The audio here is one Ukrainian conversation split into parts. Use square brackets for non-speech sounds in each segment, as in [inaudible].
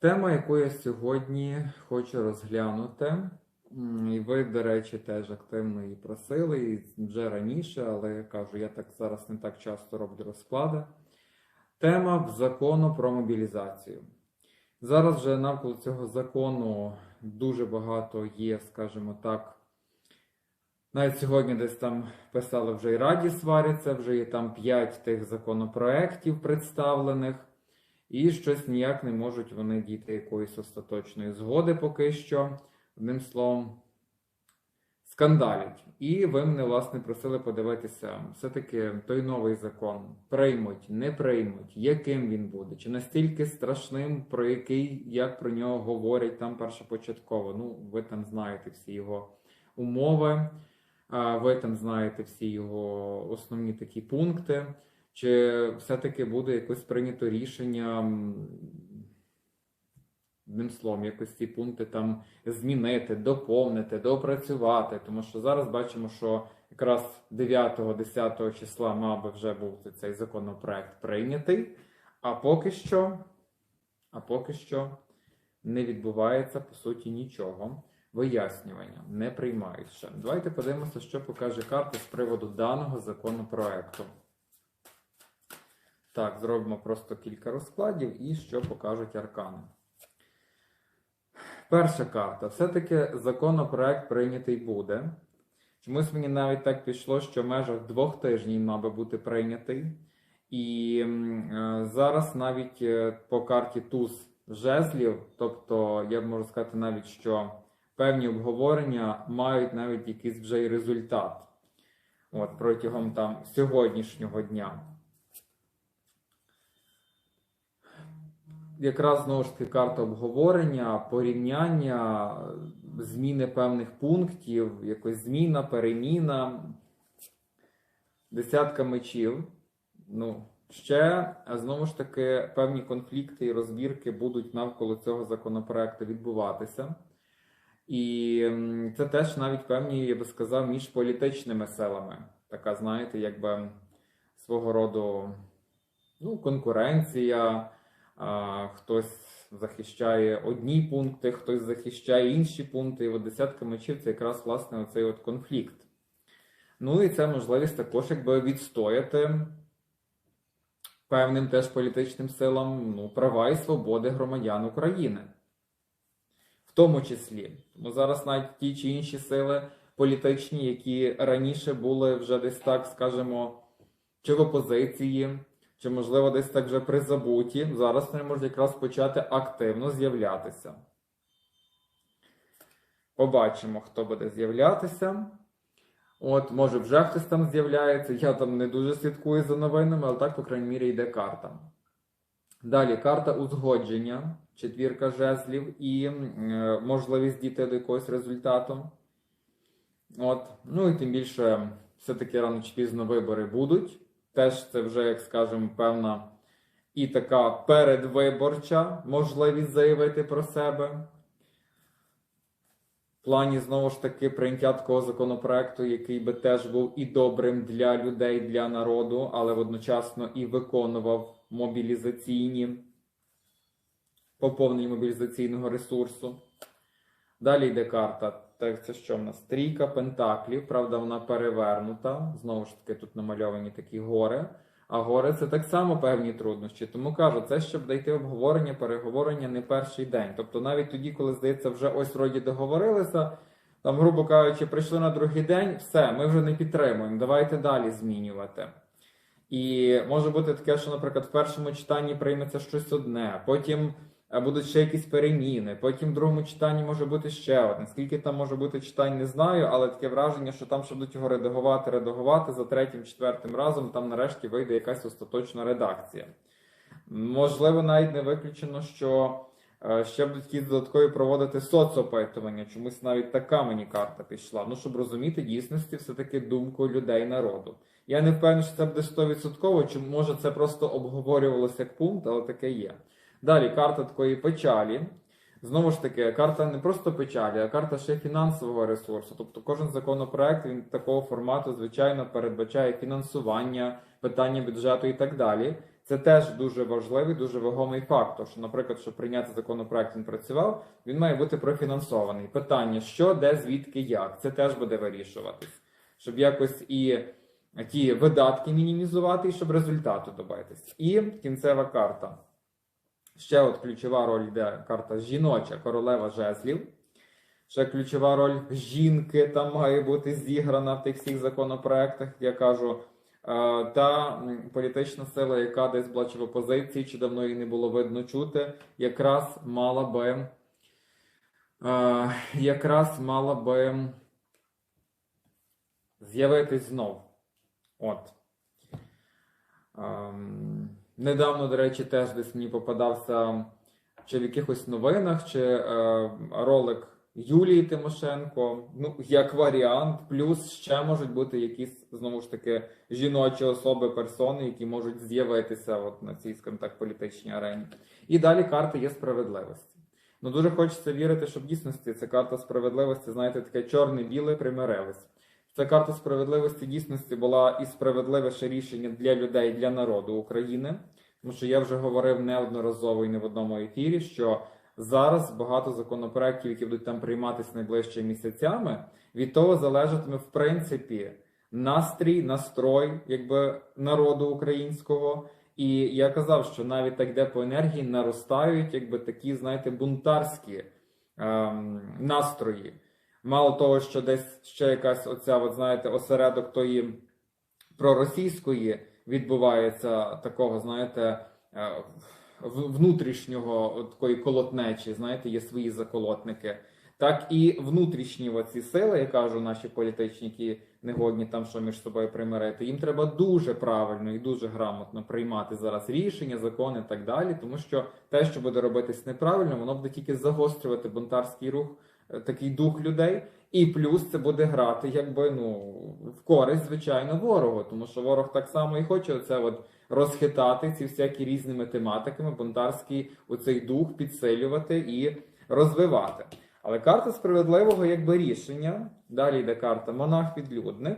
Тема, яку я сьогодні хочу розглянути, і ви, до речі, теж активно її просили, і вже раніше, але я кажу, я так зараз не так часто роблю розклади. Тема закону про мобілізацію. Зараз вже навколо цього закону дуже багато є, скажімо так. Навіть сьогодні десь там писали вже і раді сваряться, вже є там 5 тих законопроєктів представлених. І щось ніяк не можуть вони дійти якоїсь остаточної згоди поки що. Одним словом, скандалять. І ви мене, власне, просили подивитися, все-таки той новий закон приймуть, не приймуть, яким він буде, чи настільки страшним, про який, як про нього говорять там першопочатково. Ну, ви там знаєте всі його умови, ви там знаєте всі його основні такі пункти. Чи все-таки буде якось прийнято рішення, одним словом, якось ці пункти там змінити, доповнити, доопрацювати? Тому що зараз бачимо, що якраз 9-10 числа мав би вже бути цей законопроект прийнятий, а поки що, а поки що не відбувається по суті нічого. Вияснювання не приймають ще. Давайте подивимося, що покаже карта з приводу даного законопроекту. Так, зробимо просто кілька розкладів і що покажуть аркани. Перша карта. Все-таки законопроект прийнятий буде. Чомусь мені навіть так пішло, що в межах двох тижнів мав би бути прийнятий. І е, зараз навіть е, по карті туз жезлів, тобто я можу сказати навіть, що певні обговорення мають навіть якийсь вже й результат. От протягом там сьогоднішнього дня. Якраз знову ж таки карта обговорення, порівняння, зміни певних пунктів, якось зміна, переміна, десятка мечів. Ну, ще знову ж таки певні конфлікти і розбірки будуть навколо цього законопроекту відбуватися. І це теж навіть певні, я би сказав, між політичними силами. Така, знаєте, якби свого роду ну, конкуренція. Хтось захищає одні пункти, хтось захищає інші пункти. І от десятка мечів це якраз власне оцей от конфлікт. Ну і це можливість також якби відстояти певним теж політичним силам ну, права і свободи громадян України. В тому числі. Тому зараз навіть ті чи інші сили політичні, які раніше були вже десь так, скажімо, чи в опозиції чи, можливо, десь так вже призабуті, зараз вони можуть якраз почати активно з'являтися. Побачимо, хто буде з'являтися. От, може, вже хтось там з'являється. Я там не дуже слідкую за новинами, але так, по крайній мірі, йде карта. Далі карта узгодження, четвірка жезлів і е, можливість дійти до якогось результату. От. Ну і тим більше, все-таки рано чи пізно вибори будуть. Теж це вже, як скажемо, певна і така передвиборча можливість заявити про себе. В плані, знову ж таки, прийняття такого законопроекту, який би теж був і добрим для людей, для народу, але водночасно і виконував мобілізаційні поповнення мобілізаційного ресурсу. Далі йде карта. Так, це що в нас? Трійка пентаклів, правда, вона перевернута. Знову ж таки, тут намальовані такі гори. А гори це так само певні труднощі. Тому кажу, це щоб дійти обговорення, переговорення не перший день. Тобто навіть тоді, коли здається, вже ось вроді договорилися, там, грубо кажучи, прийшли на другий день, все, ми вже не підтримуємо. Давайте далі змінювати. І може бути таке, що, наприклад, в першому читанні прийметься щось одне, потім будуть ще якісь переміни. Потім в другому читанні може бути ще одне. Скільки там може бути читань, не знаю, але таке враження, що там ще будуть його редагувати, редагувати за третім, четвертим разом, там нарешті вийде якась остаточна редакція. Можливо, навіть не виключено, що е, ще будуть якісь додаткові проводити соцопитування. Чомусь навіть така мені карта пішла. Ну, щоб розуміти дійсності, все-таки думку людей народу. Я не впевнений, що це буде 100%, чи може це просто обговорювалося як пункт, але таке є. Далі карта такої печалі. Знову ж таки, карта не просто печалі, а карта ще фінансового ресурсу. Тобто кожен законопроект він такого формату, звичайно, передбачає фінансування, питання бюджету і так далі. Це теж дуже важливий, дуже вагомий фактор. Що, наприклад, щоб прийняти законопроект, він працював, він має бути профінансований. Питання, що, де, звідки, як, це теж буде вирішуватись, щоб якось і ті видатки мінімізувати, і щоб результату добитись. І кінцева карта. Ще от ключова роль йде карта жіноча королева жезлів. Ще ключова роль жінки там має бути зіграна в тих всіх законопроектах. Я кажу, е, та політична сила, яка десь бачила опозиції, чи давно її не було видно чути, якраз мала би е, якраз мала би з'явитись знов. От. Ем, недавно, до речі, теж десь мені попадався чи в якихось новинах, чи е, ролик Юлії Тимошенко. Ну, як варіант, плюс ще можуть бути якісь знову ж таки жіночі особи, персони, які можуть з'явитися от на цій, скажімо так, політичній арені. І далі карта є справедливості. Ну дуже хочеться вірити, що в дійсності ця карта справедливості, знаєте, таке чорне-біле примирились. Ця карта справедливості дійсності була і справедливіше рішення для людей, для народу України. Тому що я вже говорив неодноразово і не в одному ефірі, що зараз багато законопроєктів, які будуть там прийматися найближчими місяцями, від того залежатиме в принципі настрій, настрой якби народу українського. І я казав, що навіть так, де по енергії наростають, якби такі, знаєте, бунтарські ем, настрої. Мало того, що десь ще якась оця, от знаєте, осередок тої проросійської відбувається такого, знаєте, е, внутрішнього такої колотнечі, знаєте, є свої заколотники. Так і внутрішні оці сили, я кажу, наші політичні, які не там що між собою примирити, їм треба дуже правильно і дуже грамотно приймати зараз рішення, закони і так далі, тому що те, що буде робитись неправильно, воно буде тільки загострювати бунтарський рух, такий дух людей. І плюс це буде грати, якби ну в користь, звичайно, ворогу, тому що ворог так само і хоче оце от розхитати ці всякі різними тематиками, бунтарський оцей дух підсилювати і розвивати. Але карта справедливого якби рішення. Далі йде карта монах-відлюдник,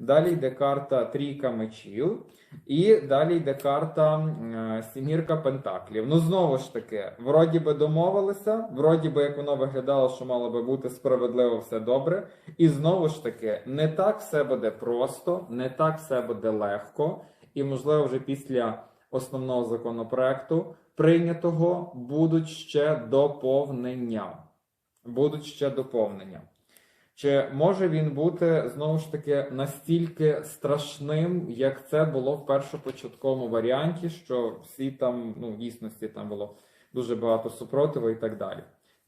далі йде карта трійка мечів, і далі йде карта е, сімірка пентаклів. Ну знову ж таки, вроді би домовилися, вроді би як воно виглядало, що мало би бути справедливо все добре. І знову ж таки, не так все буде просто, не так все буде легко, і можливо вже після основного законопроекту прийнятого будуть ще доповнення. Будуть ще доповнення. Чи може він бути знову ж таки настільки страшним, як це було в першопочатковому варіанті, що всі там, ну, в дійсності там було дуже багато супротиву і так далі.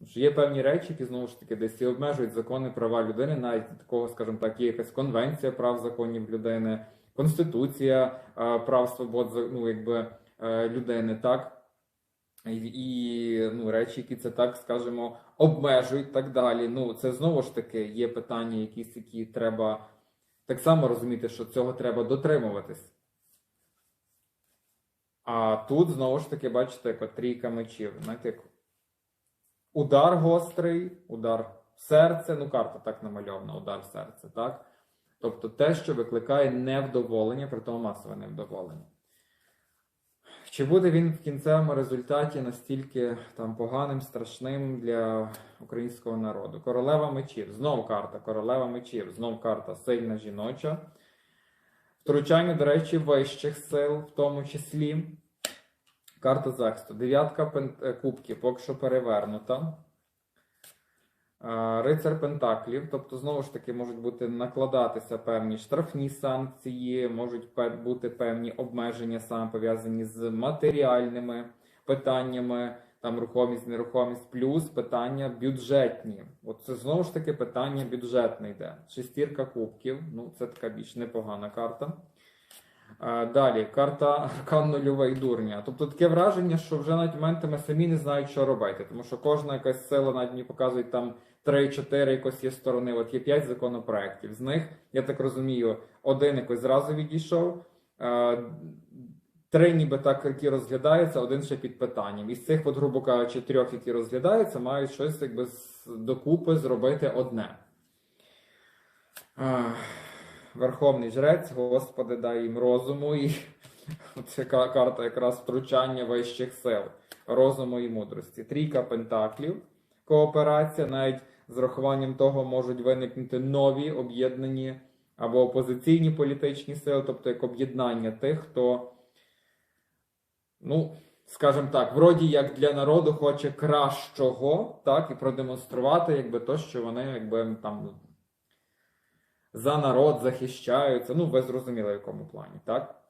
Що є певні речі, які знову ж таки десь і обмежують закони права людини, навіть такого, скажімо так, є якась конвенція прав законів людини, конституція е, прав свобод ну, якби, е, людини, так. І, ну, речі, які це так скажемо, обмежують так далі. Ну, це знову ж таки є питання, якісь, які треба так само розуміти, що цього треба дотримуватись. А тут знову ж таки, бачите, як трійка мечів. Знаєте, як удар гострий, удар в серце. Ну, карта так намальована, удар в серце, так? Тобто те, що викликає невдоволення, при тому масове невдоволення. Чи буде він в кінцевому результаті настільки там поганим, страшним для українського народу? Королева мечів, знов карта, королева мечів, знов карта сильна жіноча. Втручання, до речі, вищих сил, в тому числі. Карта захисту. Дев'ятка е, кубків, поки що перевернута. Е, Рицар Пентаклів, тобто, знову ж таки, можуть бути накладатися певні штрафні санкції, можуть бути певні обмеження саме пов'язані з матеріальними питаннями, там рухомість, нерухомість, плюс питання бюджетні. От це знову ж таки питання бюджетне йде. Шестірка кубків, ну це така більш непогана карта. Далі, карта аркан нульовий дурня. Тобто таке враження, що вже навіть моментами самі не знають, що робити. Тому що кожна якась сила навіть мені показують там 3-4 якось є сторони. От є 5 законопроєктів. З них, я так розумію, один якось зразу відійшов. Три ніби так, які розглядаються, один ще під питанням. Із цих, от, грубо кажучи, трьох, які розглядаються, мають щось якби докупи зробити одне. Верховний жрець, Господи, дай їм розуму і [laughs] Це карта якраз втручання вищих сил, розуму і мудрості. Трійка пентаклів, кооперація, навіть з рахуванням того можуть виникнути нові об'єднані або опозиційні політичні сили, тобто як об'єднання тих, хто, ну, скажімо так, вроді як для народу хоче кращого, так, і продемонструвати, якби то, що вони якби там за народ захищаються. Ну, ви зрозуміли, в якому плані, так?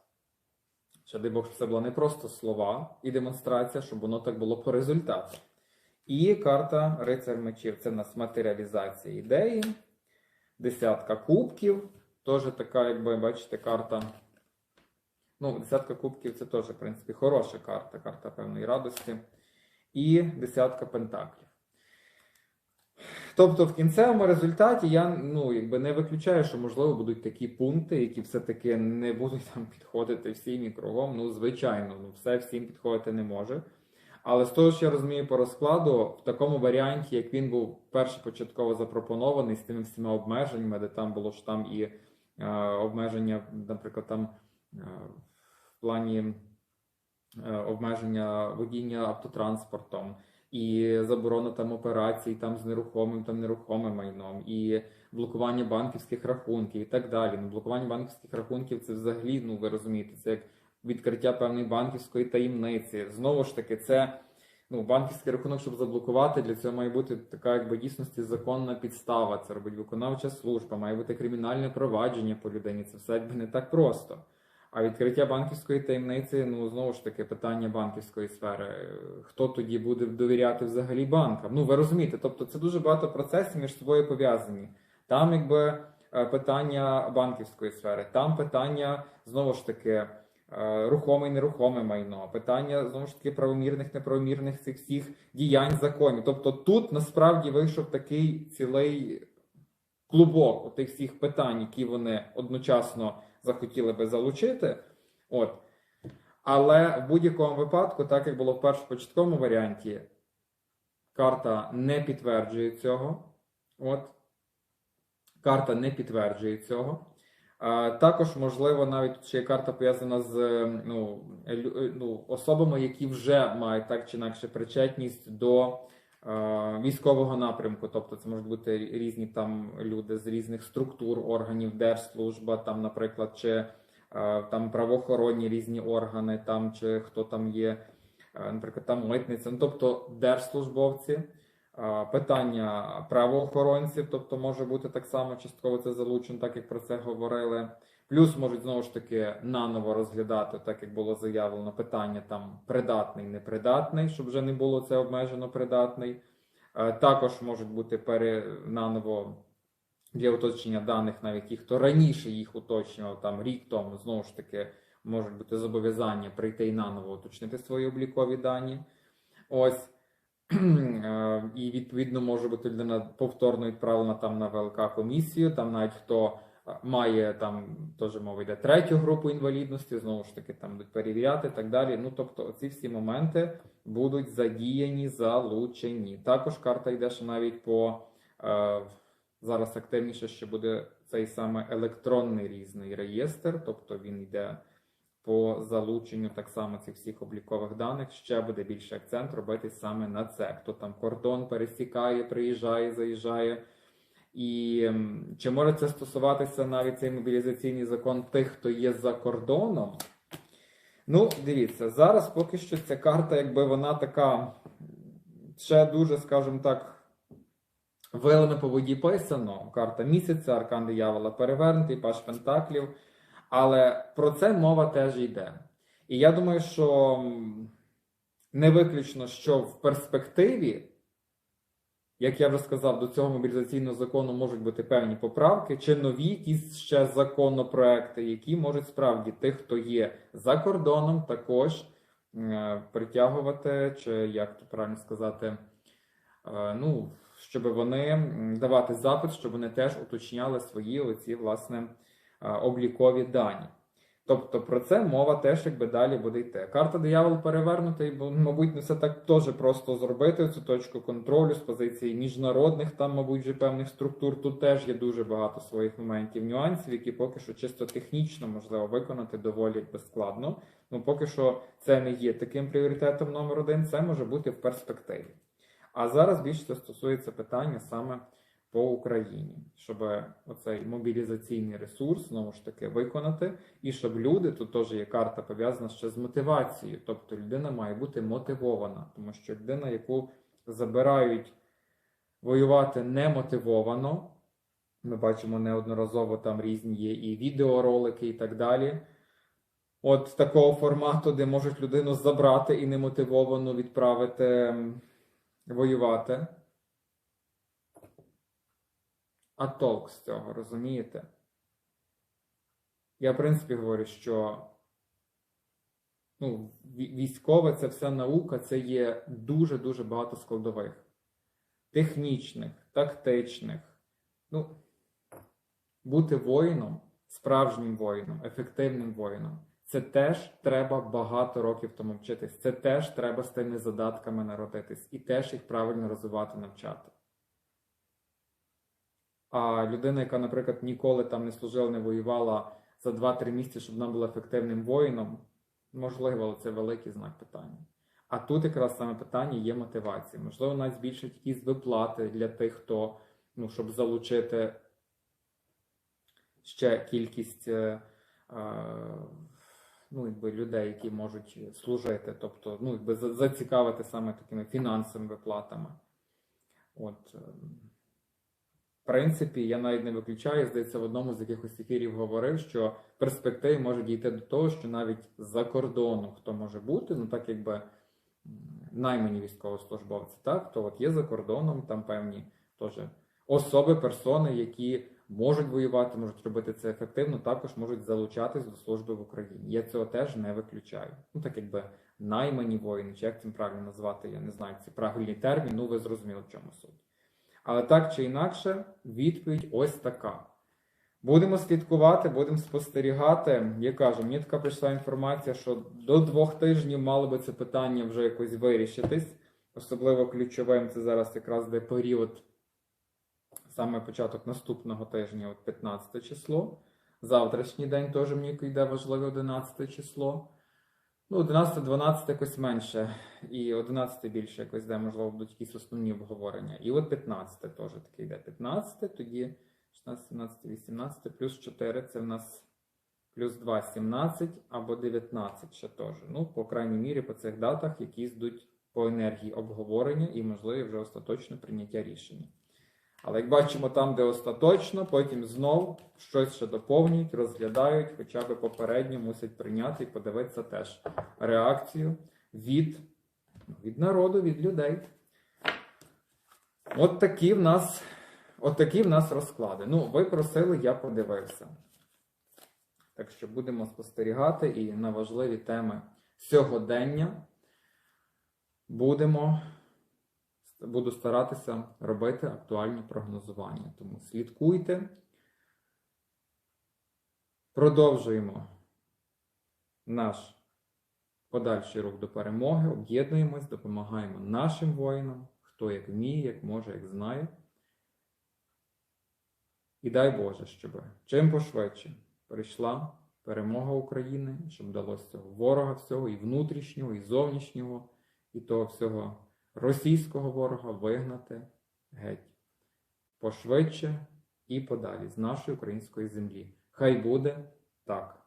Ще дай Бог, щоб це була не просто слова і демонстрація, щоб воно так було по результату. І карта Рицар мечів це в нас матеріалізація ідеї, десятка кубків. Теж така, якби бачите, карта. Ну, десятка кубків це теж, в принципі, хороша карта, карта певної радості. І десятка пентаклів. Тобто, в кінцевому результаті я ну, якби не виключаю, що можливо будуть такі пункти, які все-таки не будуть там підходити всім і кругом. Ну, звичайно, ну все всім підходити не може. Але з того, що я розумію по розкладу, в такому варіанті, як він був перше початково запропонований, з тими всіма обмеженнями, де там було ж там і е, обмеження, наприклад, там е, в плані обмеження водіння автотранспортом, і заборона там операцій там з нерухомим там нерухомим майном, і блокування банківських рахунків і так далі. Ну, блокування банківських рахунків це взагалі, ну ви розумієте, це як відкриття певної банківської таємниці. Знову ж таки, це ну, банківський рахунок, щоб заблокувати, для цього має бути така, якби дійсності законна підстава. Це робить виконавча служба, має бути кримінальне провадження по людині. Це все якби не так просто. А відкриття банківської таємниці, ну знову ж таки, питання банківської сфери. Хто тоді буде довіряти взагалі банкам? Ну ви розумієте, тобто це дуже багато процесів між собою пов'язані. Там, якби е, питання банківської сфери, там питання знову ж таки е, рухоме і нерухоме майно, питання знову ж таки правомірних, неправомірних цих всіх діянь законів. Тобто тут насправді вийшов такий цілий клубок отих всіх питань, які вони одночасно захотіли би залучити. От. Але в будь-якому випадку, так як було в першопочатковому варіанті, карта не підтверджує цього. От. Карта не підтверджує цього. А, також, можливо, навіть ще карта пов'язана з ну, ну, особами, які вже мають так чи інакше причетність до військового напрямку. Тобто це можуть бути різні там люди з різних структур, органів, держслужба, там, наприклад, чи е, там правоохоронні різні органи, там чи хто там є, е, наприклад, там митниця, ну, тобто держслужбовці. Питання правоохоронців, тобто може бути так само частково це залучено, так як про це говорили. Плюс можуть знову ж таки наново розглядати, так як було заявлено, питання там придатний, непридатний, щоб вже не було це обмежено придатний. Е, Також можуть бути пере наново для уточнення даних, навіть ті, хто раніше їх уточнював, там рік тому, знову ж таки, можуть бути зобов'язання прийти і наново уточнити свої облікові дані. Ось. [clears throat] Е, І відповідно може бути людина повторно відправлена там на ВЛК комісію. Там навіть хто має там теж мова йде третю групу інвалідності, знову ж таки там будуть перевіряти і так далі. Ну тобто, ці всі моменти будуть задіяні, залучені. Також карта йде ще навіть по е, зараз активніше ще буде цей саме електронний різний реєстр, тобто він йде по залученню так само цих всіх облікових даних ще буде більше акцент робити саме на це. Хто там кордон пересікає, приїжджає, заїжджає. І ем, чи може це стосуватися навіть цей мобілізаційний закон тих, хто є за кордоном? Ну, дивіться, зараз поки що ця карта, якби вона така ще дуже, скажімо так, вилами по воді писано. Карта місяця, аркан диявола перевернутий, паш пентаклів. Але про це мова теж йде. І я думаю, що не виключно, що в перспективі, як я вже сказав, до цього мобілізаційного закону можуть бути певні поправки, чи нові якісь ще законопроекти, які можуть справді тих, хто є за кордоном, також е, притягувати, чи як то правильно сказати, е, ну, щоб вони давати запит, щоб вони теж уточняли свої оці, власне, е, облікові дані. Тобто про це мова теж якби далі буде йти. Карта диявол перевернута, і, мабуть, не все так теж просто зробити цю точку контролю з позиції міжнародних, там, мабуть, вже певних структур. Тут теж є дуже багато своїх моментів, нюансів, які поки що чисто технічно можливо виконати доволі якби складно. Ну, поки що це не є таким пріоритетом номер один, це може бути в перспективі. А зараз більше стосується питання саме по Україні, щоб оцей мобілізаційний ресурс знову ж таки виконати, і щоб люди, тут теж є карта пов'язана ще з мотивацією. Тобто людина має бути мотивована, тому що людина, яку забирають воювати немотивовано, ми бачимо неодноразово там різні є і відеоролики, і так далі. От такого формату, де можуть людину забрати і немотивовано відправити воювати. А толк з цього, розумієте? Я, в принципі, говорю, що ну, військове це вся наука, це є дуже-дуже багато складових. Технічних, тактичних. Ну, бути воїном, справжнім воїном, ефективним воїном. Це теж треба багато років тому вчитись. Це теж треба з тими задатками народитись і теж їх правильно розвивати, навчати. А людина, яка, наприклад, ніколи там не служила, не воювала за 2-3 місяці, щоб вона була ефективним воїном, можливо, але це великий знак питання. А тут якраз саме питання є мотивація. Можливо, навіть збільшить якісь виплати для тих, хто, ну, щоб залучити ще кількість е, е, ну, якби, людей, які можуть служити, тобто ну, якби, зацікавити саме такими фінансовими виплатами. От, е, принципі, я навіть не виключаю, здається, в одному з якихось ефірів говорив, що в перспективі може дійти до того, що навіть за кордону хто може бути, ну так якби наймані військовослужбовці, так, то от є за кордоном там певні теж особи, персони, які можуть воювати, можуть робити це ефективно, також можуть залучатись до служби в Україні. Я цього теж не виключаю. Ну так якби наймані воїни, чи як це правильно назвати, я не знаю, це правильний термін, ну ви зрозуміли, в чому суть. Але так чи інакше, відповідь ось така. Будемо слідкувати, будемо спостерігати. Я кажу, мені така прийшла інформація, що до двох тижнів мало би це питання вже якось вирішитись. Особливо ключовим це зараз якраз де період, саме початок наступного тижня, от 15 число. Завтрашній день теж мені йде важливе 11 число. Ну, 11, 12 якось менше, і 11 більше якось де, можливо, будуть якісь основні обговорення. І от 15 теж таке йде. 15, тоді 16, 17, 18, плюс 4 це в нас плюс 2, 17 або 19 ще теж. Ну, по крайній мірі, по цих датах, які йдуть по енергії обговорення і, можливо, вже остаточне прийняття рішення. Але як бачимо, там, де остаточно, потім знов щось ще доповнюють, розглядають, хоча б попередньо мусять прийняти і подивитися теж реакцію від, від народу, від людей. От такі в нас, от такі в нас розклади. Ну, ви просили, я подивився. Так що будемо спостерігати і на важливі теми сьогодення будемо буду старатися робити актуальні прогнозування. Тому слідкуйте. Продовжуємо наш подальший рух до перемоги, об'єднуємось, допомагаємо нашим воїнам, хто як вміє, як може, як знає. І дай Боже, щоб чим пошвидше прийшла перемога України, щоб вдалося цього ворога всього, і внутрішнього, і зовнішнього, і того всього російського ворога вигнати геть пошвидше і подалі з нашої української землі. Хай буде так.